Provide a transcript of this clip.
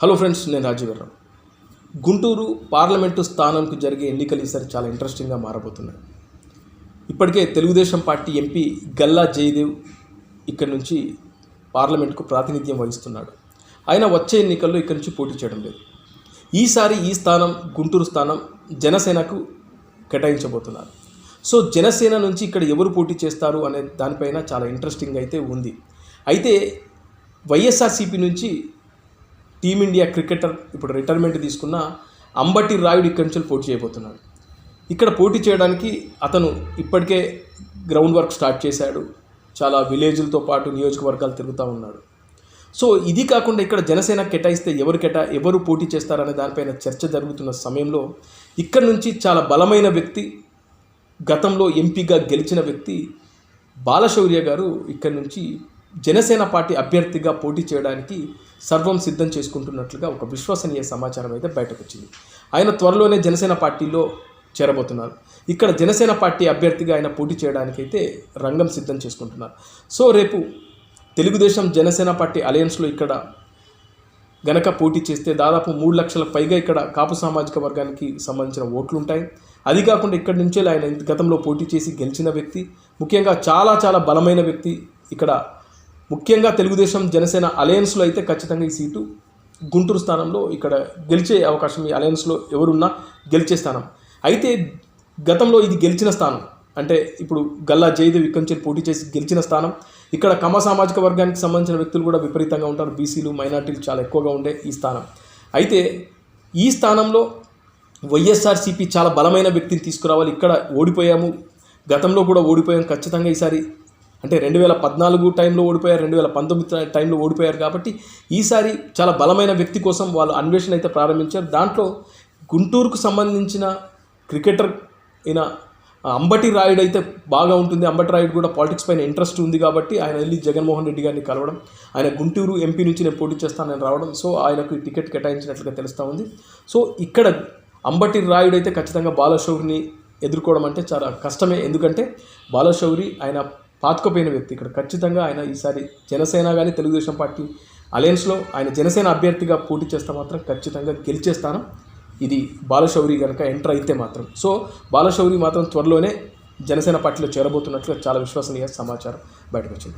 Hello friends నేను రాజీవరావు Guntur parliament స్థానంకు జరిగే ఎన్నికలు ఈసారి చాలా ఇంట్రెస్టింగ్గా మారబోతున్నాయి. ఇప్పటికే తెలుగుదేశం పార్టీ ఎంపీ గల్లా జయదేవ్ ఇక్కడి నుంచి పార్లమెంట్కు ప్రాతినిధ్యం వహిస్తున్నాడు. ఆయన వచ్చే ఎన్నికల్లో ఇక్కడి నుంచి పోటీ చేయడం లేదు. ఈసారి ఈ స్థానం గుంటూరు స్థానం జనసేనకు కేటాయించబోతున్నారు. సో జనసేన నుంచి ఇక్కడ ఎవరు పోటీ చేస్తారు అనే దానిపైన చాలా ఇంట్రెస్టింగ్ అయితే ఉంది. అయితే వైఎస్ఆర్సీపీ నుంచి టీమిండియా క్రికెటర్ ఇప్పుడు రిటైర్మెంట్ తీసుకున్న అంబటి రాయుడు ఇక్కడి నుంచి పోటీ చేయబోతున్నాడు. ఇక్కడ పోటీ చేయడానికి అతను ఇప్పటికే గ్రౌండ్ వర్క్ స్టార్ట్ చేశాడు. చాలా విలేజ్లతో పాటు నియోజకవర్గాలు తిరుగుతూ ఉన్నాడు. సో ఇది కాకుండా ఇక్కడ జనసేన కేటాయిస్తే ఎవరు కేటా ఎవరు పోటీ చేస్తారనే దానిపైన చర్చ జరుగుతున్న సమయంలో ఇక్కడ నుంచి చాలా బలమైన వ్యక్తి గతంలో ఎంపీగా గెలిచిన వ్యక్తి బాలశౌర్య గారు ఇక్కడి నుంచి జనసేన పార్టీ అభ్యర్థిగా పోటీ చేయడానికి సర్వం సిద్ధం చేసుకుంటున్నట్లుగా ఒక విశ్వసనీయ సమాచారం అయితే బయటకు వచ్చింది ఆయన త్వరలోనే జనసేన పార్టీలో చేరబోతున్నారు. ఇక్కడ జనసేన పార్టీ అభ్యర్థిగా ఆయన పోటీ చేయడానికి అయితే రంగం సిద్ధం చేసుకుంటున్నారు. సో రేపు తెలుగుదేశం జనసేన పార్టీ అలయన్స్లో ఇక్కడ గనక పోటీ చేస్తే దాదాపు మూడు లక్షల పైగా ఇక్కడ కాపు సామాజిక వర్గానికి సంబంధించిన ఓట్లు ఉంటాయి అది కాకుండా ఇక్కడి నుంచే ఆయన గతంలో పోటీ చేసి గెలిచిన వ్యక్తి ముఖ్యంగా చాలా చాలా బలమైన వ్యక్తి ఇక్కడ ముఖ్యంగా తెలుగుదేశం జనసేన అలయన్స్లో అయితే ఖచ్చితంగా ఈ సీటు గుంటూరు స్థానంలో ఇక్కడ గెలిచే అవకాశం ఈ అలయన్స్లో ఎవరున్నా గెలిచే స్థానం. అయితే గతంలో ఇది గెలిచిన స్థానం. అంటే ఇప్పుడు గల్లా జయదేవ్ ఇక్కడి నుంచి పోటీ చేసి గెలిచిన స్థానం. ఇక్కడ కమ సామాజిక వర్గానికి సంబంధించిన వ్యక్తులు కూడా విపరీతంగా ఉంటారు. బీసీలు మైనార్టీలు చాలా ఎక్కువగా ఉండే ఈ స్థానం. అయితే ఈ స్థానంలో వైఎస్ఆర్సీపీ చాలా బలమైన వ్యక్తిని తీసుకురావాలి. ఇక్కడ ఓడిపోయాము. గతంలో కూడా ఓడిపోయాం. ఖచ్చితంగా ఈసారి అంటే రెండు వేల పద్నాలుగు టైంలో ఓడిపోయారు రెండు వేల పంతొమ్మిది టైంలో ఓడిపోయారు కాబట్టి ఈసారి చాలా బలమైన వ్యక్తి కోసం వాళ్ళు అన్వేషణ అయితే ప్రారంభించారు. దాంట్లో గుంటూరుకు సంబంధించిన క్రికెటర్ అయిన అంబటి రాయుడు అయితే బాగా ఉంటుంది. అంబటి రాయుడు కూడా పాలిటిక్స్ పైన ఇంట్రెస్ట్ ఉంది కాబట్టి ఆయన వెళ్ళి జగన్మోహన్ రెడ్డి గారిని కలవడం ఆయన గుంటూరు ఎంపీ నుంచి నేను పోటీ చేస్తానని రావడం సో ఆయనకు టికెట్ కేటాయించినట్లుగా తెలుస్తూ ఉంది. సో ఇక్కడ అంబటి రాయుడు అయితే ఖచ్చితంగా బాలశౌరిని ఎదుర్కోవడం అంటే చాలా కష్టమే. ఎందుకంటే బాలశౌరి ఆయన పాతుకుపోయిన వ్యక్తి. ఇక్కడ ఖచ్చితంగా ఆయన ఈసారి జనసేన కానీ తెలుగుదేశం పార్టీ అలయన్స్లో ఆయన జనసేన అభ్యర్థిగా పోటీ చేస్తే మాత్రం ఖచ్చితంగా గెలిచే స్థానం ఇది బాలశౌరి కనుక ఎంటర్ అయితే మాత్రం. సో బాలశౌరి మాత్రం త్వరలోనే జనసేన పార్టీలో చేరబోతున్నట్లు చాలా విశ్వసనీయ సమాచారం బయటకు వచ్చింది.